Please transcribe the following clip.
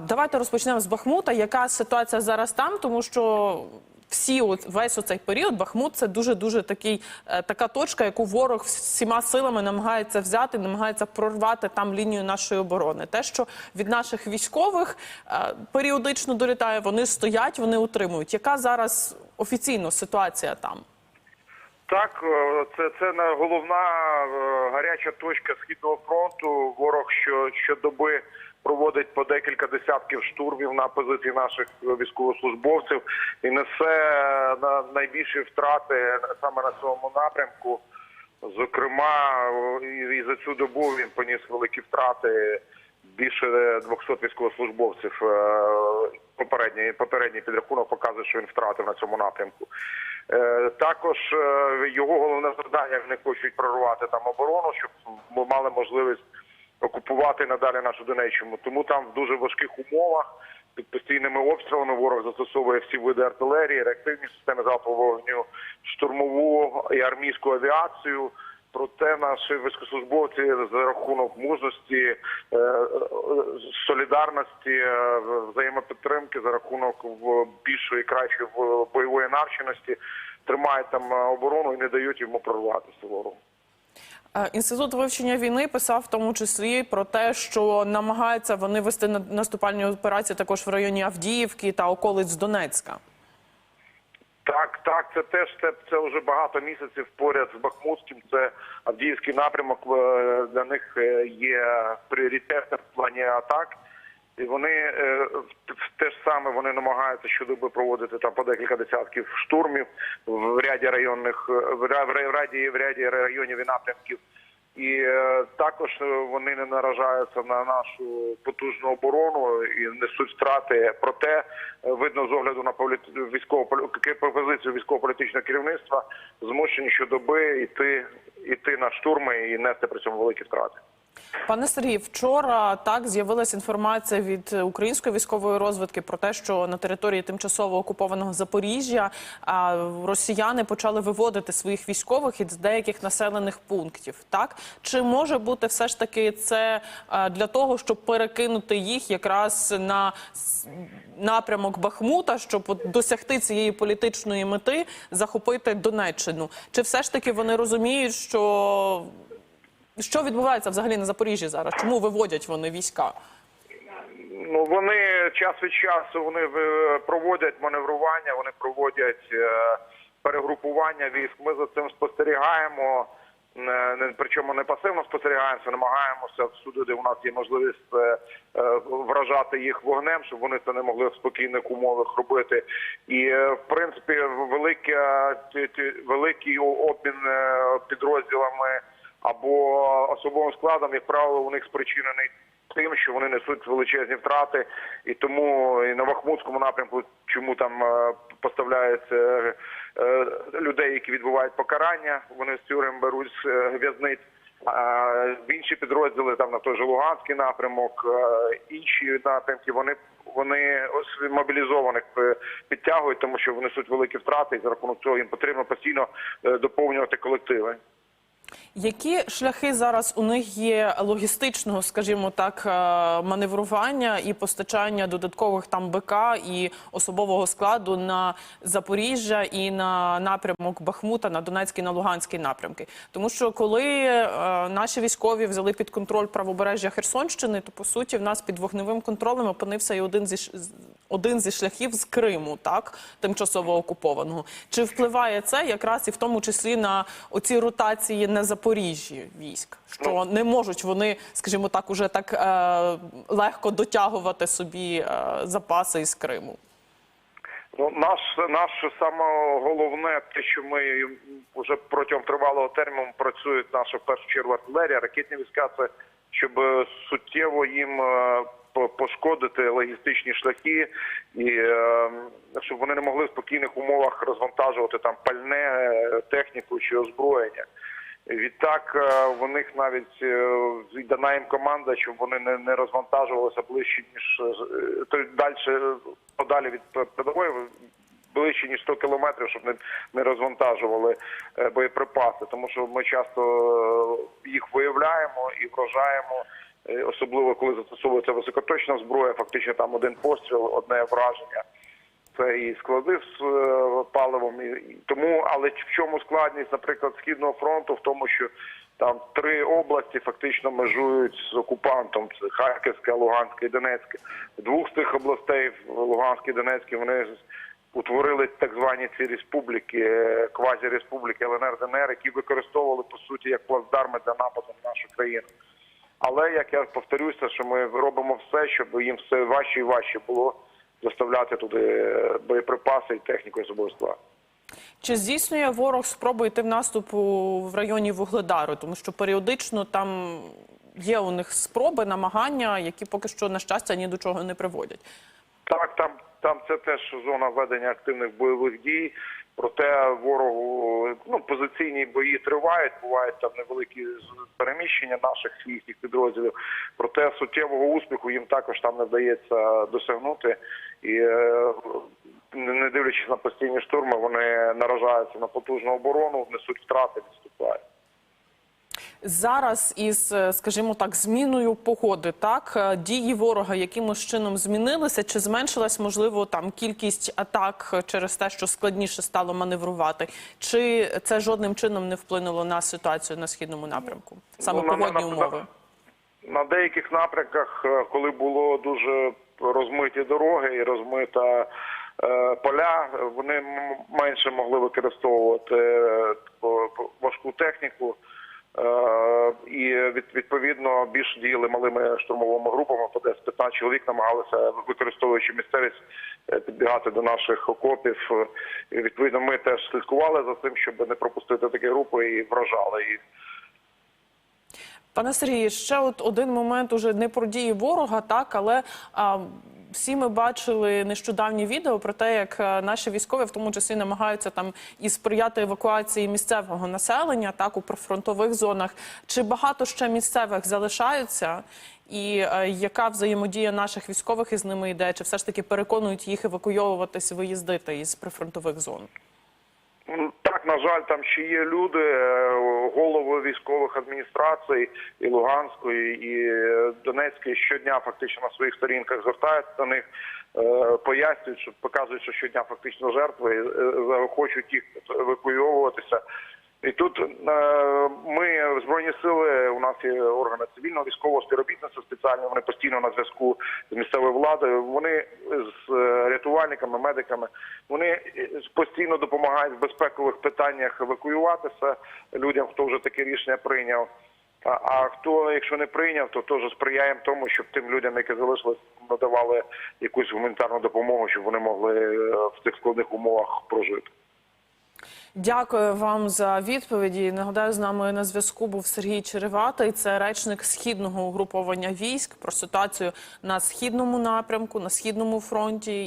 Давайте розпочнемо з Бахмута. Яка ситуація зараз там? Тому що всі от, весь оцей період Бахмут це дуже дуже такий е, така точка, яку ворог всіма силами намагається взяти, намагається прорвати там лінію нашої оборони. Те, що від наших військових е, періодично долітає, вони стоять, вони утримують. Яка зараз офіційно ситуація там? Так, е, це, це головна гаряча точка східного фронту. Ворог що щодоби проводить по декілька десятків штурмів на позиції наших військовослужбовців і несе на найбільші втрати саме на цьому напрямку. Зокрема, е, і, за цю добу він поніс великі втрати. Більше 200 військовослужбовців. Е, Попередній попередній підрахунок показує, що він втратив на цьому напрямку. Е, Також е, його головне завдання вони хочуть прорвати там оборону, щоб ми мали можливість окупувати надалі нашу Донеччину. Тому там в дуже важких умовах під постійними обстрілами ворог застосовує всі види артилерії, реактивні системи залпового вогню, штурмову і армійську авіацію. Проте наші військовослужбовці за рахунок мужності, е, е, солідарності, е, взаємопідтримки, за рахунок більшої і кращої бойової навченості тримають там оборону і не дають йому прорватися ворогу. Е, Інститут вивчення війни писав в тому числі про те, що намагаються вони вести на- наступальні операції також в районі Авдіївки та околиць Донецька. Так, так, це теж це, це вже багато місяців поряд з Бахмутським. Це Авдіївський напрямок е, для них е, є пріоритетним в плані атак. І вони е, те ж саме вони намагаються щодоби проводити там по декілька десятків штурмів в ряді районних е, в ря- в ряді в ряді районів і напрямків. І е, також вони не наражаються на нашу потужну оборону і несуть втрати. Проте видно з огляду на військово позицію військово-політичного керівництва змушені щодоби йти йти на штурми і нести при цьому великі втрати. Пане Сергій, вчора так з'явилася інформація від української військової розвідки про те, що на території тимчасово окупованого Запоріжжя росіяни почали виводити своїх військових із деяких населених пунктів. Так чи може бути все ж таки це для того, щоб перекинути їх якраз на напрямок Бахмута, щоб досягти цієї політичної мети захопити Донеччину? Чи все ж таки вони розуміють, що що відбувається взагалі на Запоріжжі зараз? Чому виводять вони війська? Ну вони час від часу вони е, проводять маневрування, вони проводять е, перегрупування військ. Ми за цим спостерігаємо. Не, не причому не пасивно спостерігаємося, намагаємося всюди, де у нас є можливість е, е, вражати їх вогнем, щоб вони це не могли в спокійних умовах робити. І е, в принципі, велика ті- ті- великий обмін е, підрозділами або особовим складом, як правило, у них спричинений тим, що вони несуть величезні втрати, і тому і на Бахмутському напрямку, чому там е, поставляється е, людей, які відбувають покарання, вони з тюрем беруть з е, в'язниць. В інші підрозділи, там на той же Луганський напрямок, е, інші напрямки, вони вони мобілізованих е, підтягують, тому що вони несуть великі втрати, і за рахунок цього їм потрібно постійно е, доповнювати колективи. Які шляхи зараз у них є логістичного, скажімо так, е, маневрування і постачання додаткових там БК і особового складу на Запоріжжя і на напрямок Бахмута, на Донецький, на Луганський напрямки? Тому що коли е, наші військові взяли під контроль правобережжя Херсонщини, то по суті в нас під вогневим контролем опинився і один зі один зі шляхів з Криму, так тимчасово окупованого. Чи впливає це якраз і в тому числі на оці ротації на Запоріжжі військ, що не можуть вони, скажімо так, уже так е, легко дотягувати собі е, запаси із Криму? Ну, наш наш саме головне, те, що ми вже протягом тривалого терміну працюють наша в першу чергу артилерія, ракетні війська, це щоб е, суттєво їм е, пошкодити логістичні шляхи, і е, щоб вони не могли в спокійних умовах розвантажувати там пальне техніку чи озброєння. Відтак е, в них навіть е, дана їм команда, щоб вони не, розвантажувалися ближче ніж е, то далі подалі від передової, ближче ніж 100 кілометрів, щоб не, розвантажували боєприпаси, тому що ми часто їх виявляємо і вражаємо особливо коли застосовується високоточна зброя, фактично там один постріл, одне враження. Це і склади з е, паливом, і, тому, але в чому складність, наприклад, східного фронту, в тому, що там три області фактично межують з окупантом: це Харківська, Луганська і Донецька. Двох з тих областей Луганській і Донецькій вони утворили так звані ці республіки, е, квазі-республіки ЛНР ДНР, які використовували по суті як плацдарми для нападу на нашу країну. Але як я повторюся, що ми робимо все, щоб їм все важче і важче було доставляти туди боєприпаси і техніку особового складу. Чи здійснює ворог спроби йти в наступ в районі Вугледару? Тому що періодично там є у них спроби, намагання, які поки що, на щастя, ні до чого не приводять. Так, там, там це теж зона ведення активних бойових дій. Проте ворогу ну позиційні бої тривають. Бувають там невеликі переміщення наших їхніх підрозділів. Проте суттєвого успіху їм також там не вдається досягнути. І е, не дивлячись на постійні штурми, вони наражаються на потужну оборону, несуть втрати, відступають. Зараз із, е, скажімо так, зміною погоди, так е, дії ворога якимось чином змінилися, чи зменшилась можливо там кількість атак через те, що складніше стало маневрувати, чи це жодним чином не вплинуло на ситуацію на східному напрямку? Саме Ну, на- погодні на- умови. На деяких напрямках, е, коли було дуже розмиті дороги і розмита поля, вони менше могли використовувати важку техніку. Е, І відповідно більше діяли малими штурмовими групами, по 10-15 чоловік намагалися, використовуючи місцевість, е, підбігати до наших окопів. І відповідно ми теж слідкували за тим, щоб не пропустити такі групи і вражали їх. Пане Сергію, ще от один момент уже не про дії ворога, так але а, всі ми бачили нещодавні відео про те, як е, наші військові в тому числі намагаються там і сприяти евакуації місцевого населення, так у прифронтових зонах. Чи багато ще місцевих залишаються? І е, яка взаємодія наших військових із ними йде? Чи все ж таки переконують їх евакуйовуватись, виїздити із прифронтових зон? Так, на жаль, там ще є люди, е, голови військових адміністрацій і Луганської, і е, Донецької щодня фактично на своїх сторінках звертаються до них, е, пояснюють, що показують, що щодня фактично жертви захочуть їх евакуйовуватися. І тут е, ми збройні сили. У нас є органи цивільного військового співробітництва спеціальні. Вони постійно на зв'язку з місцевою владою. Вони з е, рятувальниками, медиками. Вони е, постійно допомагають в безпекових питаннях евакуюватися людям, хто вже таке рішення прийняв. А, хто, якщо не прийняв, то теж сприяємо тому, щоб тим людям, які залишились, надавали якусь гуманітарну допомогу, щоб вони могли в цих складних умовах прожити. Дякую вам за відповіді. Нагадаю, з нами на зв'язку був Сергій Череватий. Це речник східного угруповання військ про ситуацію на східному напрямку, на східному фронті.